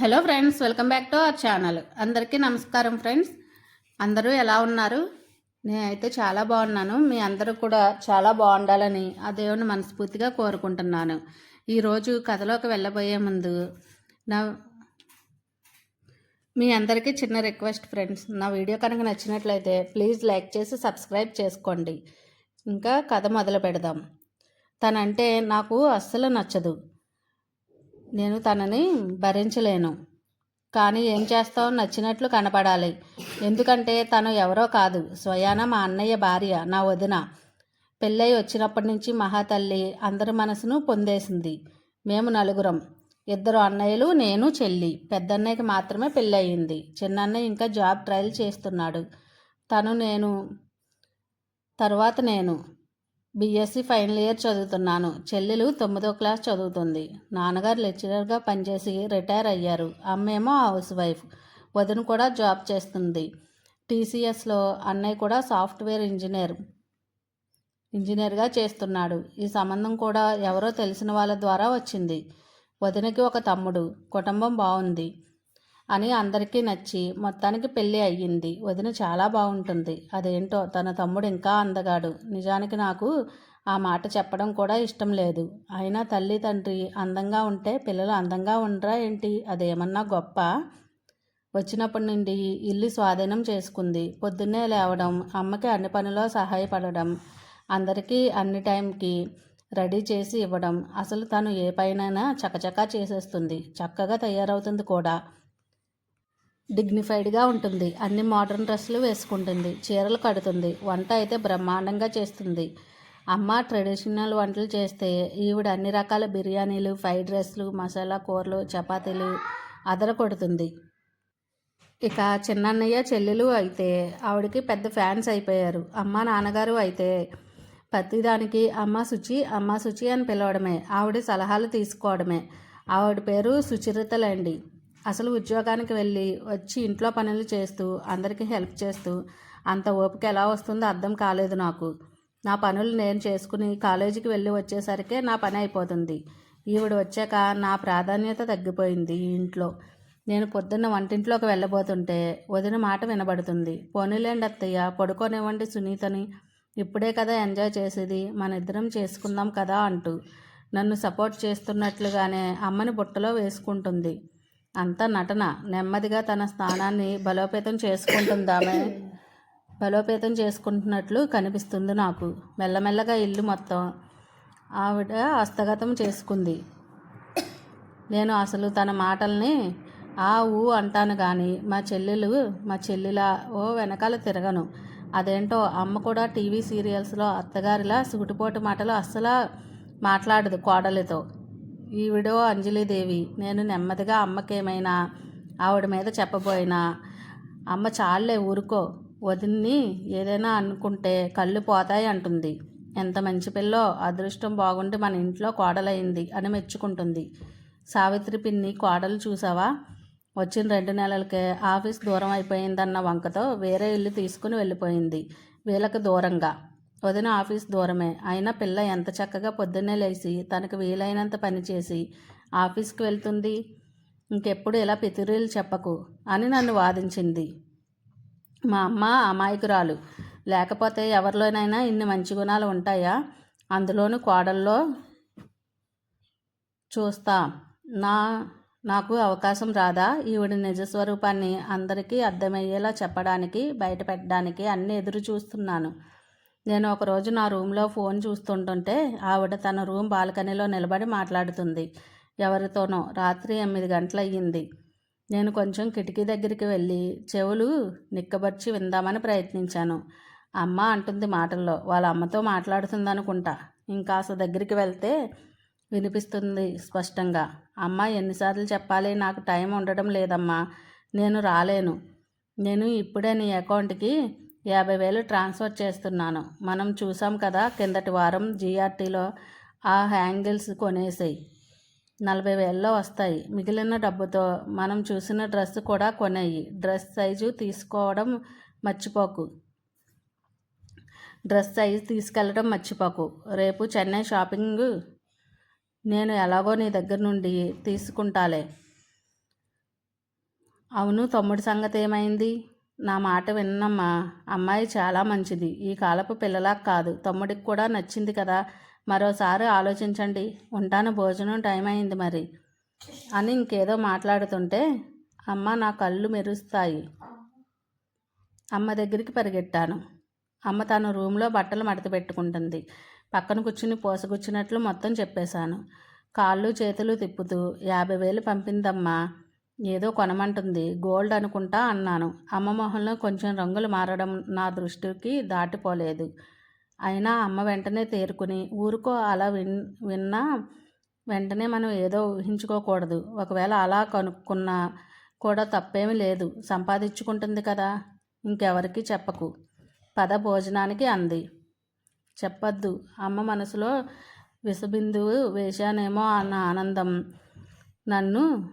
Hello friends welcome back to our channel. అందరికీ నమస్కారం friends. అందరూ ఎలా ఉన్నారు? నేనైతే చాలా బాగున్నాను. మీ అందరూ కూడా చాలా బాగుండాలని ఆ దేవుని మనస్ఫూర్తిగా కోరుకుంటున్నాను. ఈరోజు కథలోకి వెళ్ళబోయే ముందు నా మీ అందరికీ చిన్న రిక్వెస్ట్ ఫ్రెండ్స్. నా వీడియో కనుక నచ్చినట్లయితే ప్లీజ్ లైక్ చేసి సబ్స్క్రైబ్ చేసుకోండి. ఇంకా కథ మొదలు పెడదాం. తనంటే నాకు అస్సలు నచ్చదు. నేను తనని భరించలేను. కానీ ఏం చేస్తావు నచ్చినట్లు కనపడాలి. ఎందుకంటే తను ఎవరో కాదు. స్వయాన మా అన్నయ్య భార్య నా వదిన. పెళ్ళై వచ్చినప్పటి నుంచి మహాతల్లి అందరి మనసును పొందేసింది. మేము నలుగురం. ఇద్దరు అన్నయ్యలు నేను చెల్లి. పెద్దన్నయ్యకి మాత్రమే పెళ్ళయింది. చిన్నన్నయ్య ఇంకా జాబ్ ట్రయల్ చేస్తున్నాడు. తను నేను తర్వాత నేను. బీఎస్సీ ఫైనల్ ఇయర్ చదువుతున్నాను. చెల్లెలు తొమ్మిదో క్లాస్ చదువుతుంది. నాన్నగారు లెక్చరర్గా పనిచేసి రిటైర్ అయ్యారు. అమ్మేమో హౌస్ వైఫ్. వదిన కూడా జాబ్ చేస్తుంది. టీసీఎస్లో అన్నయ్య కూడా సాఫ్ట్వేర్ ఇంజనీర్ ఇంజనీర్గా చేస్తున్నాడు. ఈ సంబంధం కూడా ఎవరో తెలిసిన వాళ్ళ ద్వారా వచ్చింది. వదినకి ఒక తమ్ముడు. కుటుంబం బాగుంది. అని అందరికీ నచ్చి మొత్తానికి పెళ్ళి అయ్యింది. వదిన చాలా బాగుంటుంది. అదేంటో తన తమ్ముడు ఇంకా అందగాడు. నిజానికి నాకు ఆ మాట చెప్పడం కూడా ఇష్టం లేదు. అయినా తల్లి తండ్రి అందంగా ఉంటే పిల్లలు అందంగా ఉండరా ఏంటి? అదేమన్నా గొప్ప? వచ్చినప్పటి నుండి ఇల్లు స్వాధీనం చేసుకుంది. పొద్దున్నే లేవడం అమ్మకి అన్ని పనిలో సహాయపడడం అందరికీ అన్ని టైంకి రెడీ చేసి ఇవ్వడం అసలు తను ఏ పైనైనా చకచకా చేసేస్తుంది. చక్కగా తయారవుతుంది కూడా. డిగ్నిఫైడ్గా ఉంటుంది. అన్ని మోడర్న్ డ్రెస్సులు వేసుకుంటుంది. చీరలు కడుతుంది. వంట అయితే బ్రహ్మాండంగా చేస్తుంది. అమ్మ ట్రెడిషనల్ వంటలు చేస్తే ఈవిడ అన్ని రకాల బిర్యానీలు ఫ్రైడ్ రైస్లు మసాలా కూరలు చపాతీలు అదర కొడుతుంది ఇక చిన్నన్నయ్య చెల్లెలు అయితే ఆవిడకి పెద్ద ఫ్యాన్స్ అయిపోయారు. అమ్మ నాన్నగారు అయితే ప్రతిదానికి అమ్మ శుచి అమ్మ శుచి అని పిలవడమే. ఆవిడ సలహాలు తీసుకోవడమే. ఆవిడ పేరు సుచరితలండి. అసలు ఉద్యోగానికి వెళ్ళి వచ్చి ఇంట్లో పనులు చేస్తూ అందరికీ హెల్ప్ చేస్తూ అంత ఓపిక ఎలా వస్తుందో అర్థం కాలేదు నాకు. నా పనులు నేను చేసుకుని కాలేజీకి వెళ్ళి వచ్చేసరికే నా పని అయిపోతుంది. ఈవిడ వచ్చాక నా ప్రాధాన్యత తగ్గిపోయింది ఈ ఇంట్లో. నేను పొద్దున్న వంటింట్లోకి వెళ్ళబోతుంటే వదిన మాట వినబడుతుంది. పోనీలేండి అత్తయ్య పడుకోనివ్వండి సునీతని. ఇప్పుడే కదా ఎంజాయ్ చేసేది. మన ఇద్దరం చేసుకుందాం కదా అంటూ నన్ను సపోర్ట్ చేస్తున్నట్లుగానే అమ్మని బుట్టలో వేసుకుంటుంది. అంత నటన. నెమ్మదిగా తన స్థానాన్ని బలోపేతం చేసుకుంటుందామె. బలోపేతం చేసుకుంటున్నట్లు కనిపిస్తుంది నాకు. మెల్లమెల్లగా ఇల్లు మొత్తం ఆవిడ హస్తగతం చేసుకుంది. నేను అసలు తన మాటల్ని ఆ ఊ అంటాను కానీ మా చెల్లెలు మా చెల్లిలా ఓ వెనకాల తిరగను. అదేంటో అమ్మ కూడా టీవీ సీరియల్స్లో అత్తగారిలా సూటిపోటు మాటలు అస్సలు మాట్లాడదు కోడలితో. ఈవిడో అంజలిదేవి నేను నెమ్మదిగా అమ్మకేమైనా ఆవిడ మీద చెప్పబోయినా అమ్మ చాలే ఊరుకో వదిన్ని ఏదైనా అనుకుంటే కళ్ళు పోతాయి అంటుంది. ఎంత మంచి పిల్లో అదృష్టం బాగుండి మన ఇంట్లో కోడలైంది అని మెచ్చుకుంటుంది. సావిత్రి పిన్ని కోడలు చూసావా? వచ్చిన రెండు నెలలకే ఆఫీస్ దూరం అయిపోయిందన్న వంకతో వేరే ఇల్లు తీసుకుని వెళ్ళిపోయింది వీళ్ళకి దూరంగా. వదిన ఆఫీస్ దూరమే. అయినా పిల్ల ఎంత చక్కగా పొద్దున్నే లేచి తనకు వీలైనంత పనిచేసి ఆఫీస్కి వెళ్తుంది? ఇంకెప్పుడు ఇలా పితిరీలు చెప్పకు అని నన్ను వాదించింది. మా అమ్మ అమాయకురాలు. లేకపోతే ఎవరిలోనైనా ఇన్ని మంచి గుణాలు ఉంటాయా? అందులోనూ కోడల్లో చూస్తా. నా నాకు అవకాశం రాదా? ఈవిడ నిజస్వరూపాన్ని అందరికీ అర్థమయ్యేలా చెప్పడానికి బయటపెట్టడానికి అన్ని ఎదురు చూస్తున్నాను నేను ఒకరోజు నా రూమ్లో ఫోన్ చూస్తుంటుంటే ఆవిడ తన రూమ్ బాల్కనీలో నిలబడి మాట్లాడుతుంది. ఎవరితోనో. రాత్రి ఎనిమిది గంటలయ్యింది. నేను కొంచెం కిటికీ దగ్గరికి వెళ్ళి చెవులు నిక్కబర్చి విందామని ప్రయత్నించాను. అమ్మ అంటుంది మాటల్లో. వాళ్ళ అమ్మతో మాట్లాడుతుందనుకుంటా. ఇంకాస్త దగ్గరికి వెళ్తే వినిపిస్తుంది స్పష్టంగా. అమ్మ ఎన్నిసార్లు చెప్పాలి? నాకు టైం ఉండడం లేదమ్మా. నేను రాలేను. నేను ఇప్పుడే నీ అకౌంట్కి యాభై వేలు ట్రాన్స్ఫర్ చేస్తున్నాను. మనం చూసాం కదా కిందటి వారం జీఆర్టీలో ఆ హ్యాంగిల్స్ కొనేసాయి. నలభై వేల్లో వస్తాయి. మిగిలిన డబ్బుతో మనం చూసిన డ్రెస్ కూడా కొనేయి. డ్రెస్ సైజు తీసుకోవడం మర్చిపోకు. డ్రెస్ సైజు తీసుకెళ్ళడం మర్చిపోకు. రేపు చెన్నై షాపింగ్ నేను ఎలాగో నీ దగ్గర నుండి తీసుకుంటాలే. అవును తమ్ముడి సంగతి ఏమైంది? నా మాట విన్నమ్మా. అమ్మాయి చాలా మంచిది. ఈ కాలపు పిల్లలా కాదు. తమ్ముడికి కూడా నచ్చింది కదా. మరోసారి ఆలోచించండి. ఉంటాను. భోజనం టైం అయింది మరి. అని ఇంకేదో మాట్లాడుతుంటే అమ్మ నా కళ్ళు మెరుస్తాయి. అమ్మ దగ్గరికి పరిగెట్టాను అమ్మ తన రూమ్లో బట్టలు మడత పెట్టుకుంటుంది. పక్కన కూర్చుని పోసగుచ్చినట్లు మొత్తం చెప్పేశాను. కాళ్ళు చేతులు తిప్పుతూ యాభై వేలు పంపిందమ్మా. ఏదో కొనమంటుంది. గోల్డ్ అనుకుంటా అన్నాను. అమ్మ మొహంలో కొంచెం రంగులు మారడం నా దృష్టికి దాటిపోలేదు. అయినా అమ్మ వెంటనే తేరుకుని ఊరుకో అలా విన్ విన్నా వెంటనే మనం ఏదో ఊహించుకోకూడదు. ఒకవేళ అలా కనుక్కున్నా కూడా తప్పేమీ లేదు. సంపాదించుకుంటుంది కదా. ఇంకెవరికి చెప్పకు. పద భోజనానికి అంది. చెప్పద్దు. అమ్మ మనసులో విషబిందువు వేశానేమో అన్న ఆనందం నన్ను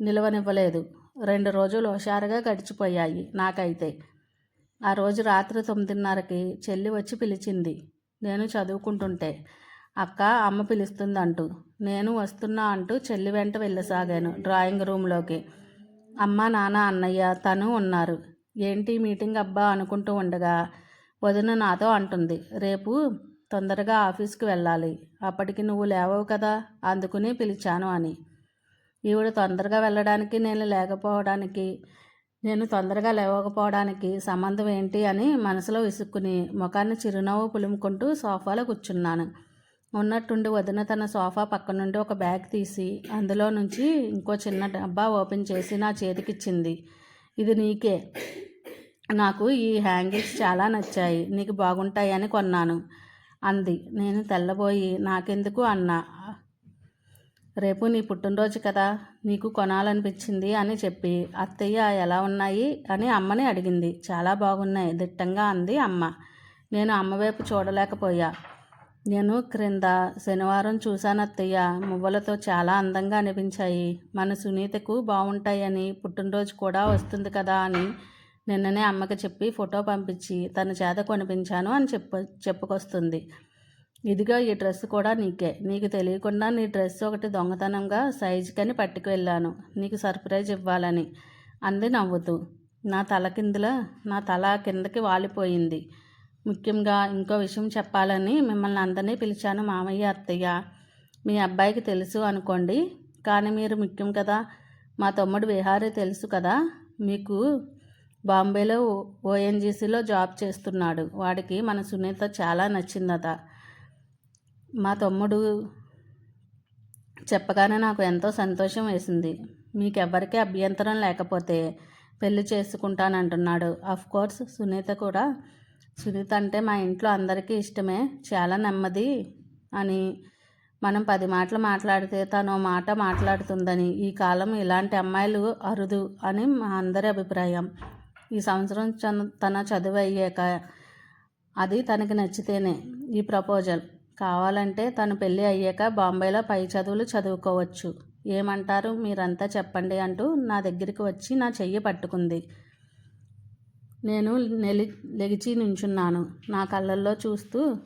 నిలవనివ్వలేదు. రెండు రోజులు హుషారుగా గడిచిపోయాయి నాకైతే. ఆ రోజు రాత్రి తొమ్మిదిన్నరకి చెల్లి వచ్చి పిలిచింది. నేను చదువుకుంటుంటే. అక్క అమ్మ పిలుస్తుందంటూ. నేను వస్తున్నా అంటూ చెల్లి వెంట వెళ్ళసాగాను డ్రాయింగ్ రూమ్లోకి. అమ్మ నాన్న అన్నయ్య తను ఉన్నారు. ఏంటి మీటింగ్ అబ్బా అనుకుంటూ ఉండగా వదిన నాతో అంటుంది. రేపు తొందరగా ఆఫీస్కి వెళ్ళాలి. అప్పటికి నువ్వు లేవవు కదా అందుకుని పిలిచాను అని. ఈవిడ తొందరగా వెళ్ళడానికి నేను లేకపోవడానికి నేను తొందరగా లేవకపోవడానికి సంబంధం ఏంటి అని మనసులో విసుక్కుని ముఖాన్ని చిరునవ్వు పులుముకుంటూ సోఫాలో కూర్చున్నాను. ఉన్నట్టుండి వదిన తన సోఫా పక్క నుండి ఒక బ్యాగ్ తీసి అందులో నుంచి ఇంకో చిన్న డబ్బా ఓపెన్ చేసి నా చేతికిచ్చింది. ఇది నీకే. నాకు ఈ హ్యాంగిల్స్ చాలా నచ్చాయి. నీకు బాగుంటాయని కొన్నాను. అంది. నేను తెల్లబోయి నాకెందుకు అన్నా? రేపు నీ పుట్టినరోజు కదా నీకు కొనాలనిపించింది అని చెప్పి అత్తయ్య ఎలా ఉన్నాయి? అని అమ్మని అడిగింది. చాలా బాగున్నాయి దిట్టంగా అంది అమ్మ. నేను అమ్మ వైపు చూడలేకపోయా. నేను క్రింద శనివారం చూశాను అత్తయ్య. మువ్వలతో చాలా అందంగా అనిపించాయి. మన సునీతకు బాగుంటాయని పుట్టినరోజు కూడా వస్తుంది కదా అని నిన్ననే అమ్మకి చెప్పి ఫోటో పంపించి తన చేత కొనిపించాను అని చెప్పు చెప్పుకొస్తుంది. ఇదిగో ఈ డ్రెస్ కూడా నీకే. నీకు తెలియకుండా నీ డ్రెస్ ఒకటి దొంగతనంగా సైజుకని పట్టుకు వెళ్ళాను నీకు సర్ప్రైజ్ ఇవ్వాలని. అంది నవ్వుతూ. నా తల కిందల నా తల కిందకి వాలిపోయింది. ముఖ్యంగా ఇంకో విషయం చెప్పాలని మిమ్మల్ని అందరినీ పిలిచాను మామయ్య అత్తయ్య. మీ అబ్బాయికి తెలుసు అనుకోండి. కానీ మీరు ముఖ్యం కదా. మా తమ్ముడు విహారీ తెలుసు కదా. మీకు బాంబేలో ఓఎన్జీసీలో జాబ్ చేస్తున్నాడు. వాడికి మన సునీత చాలా నచ్చిందట. మా తమ్ముడు చెప్పగానే నాకు ఎంతో సంతోషం వేసింది. మీకెవ్వరికీ అభ్యంతరం లేకపోతే పెళ్ళి చేసుకుంటానంటున్నాడు. అఫ్ కోర్స్ సునీత కూడా సునీత అంటే మా ఇంట్లో అందరికీ ఇష్టమే. చాలా నెమ్మది అని మనం పది మాటలు మాట్లాడితే తను మాట మాట్లాడుతుందని. ఈ కాలం ఇలాంటి అమ్మాయిలు అరుదు అని మా అందరి అభిప్రాయం. ఈ సంవత్సరం తన చదువు అయ్యాక అది తనకి నచ్చితేనే. ఈ ప్రపోజల్ కావాలంటే తను పెళ్ళి అయ్యాక బాంబేలో పై చదువులు చదువుకోవచ్చు. ఏమంటారు? మీరంతా చెప్పండి అంటూ నా దగ్గరికి వచ్చి నా చెయ్యి పట్టుకుంది. నేను నెలి లెగిచి నుంచున్నాను. నా కళ్ళల్లో చూస్తూ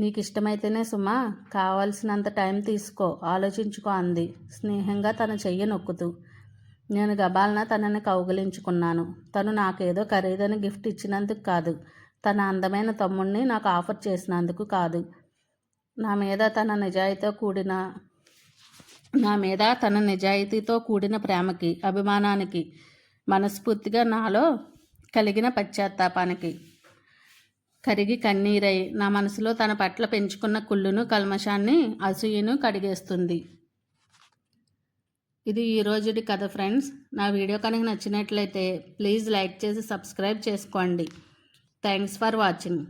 నీకు ఇష్టమైతేనే సుమా కావాల్సినంత టైం తీసుకో ఆలోచించుకో అంది. స్నేహంగా తన చెయ్యి నొక్కుతూ. నేను గబాలన తనని కౌగిలించుకున్నాను. తను నాకేదో ఖరీదైన గిఫ్ట్ ఇచ్చినందుకు కాదు. తన అందమైన తమ్ముడిని నాకు ఆఫర్ చేసినందుకు కాదు. నా మీద తన నిజాయితీతో కూడిన నా మీద తన నిజాయితీతో కూడిన ప్రేమకి అభిమానానికి మనస్ఫూర్తిగా నాలో కలిగిన పశ్చాత్తాపానికి కరిగి కన్నీరై నా మనసులో తన పట్ల పెంచుకున్న కుళ్ళును కల్మషాన్ని అసూయను కడిగేస్తుంది. ఇది ఈరోజుటి కథ ఫ్రెండ్స్. నా వీడియో కనుక నచ్చినట్లయితే ప్లీజ్ లైక్ చేసి సబ్స్క్రైబ్ చేసుకోండి. Thanks for watching.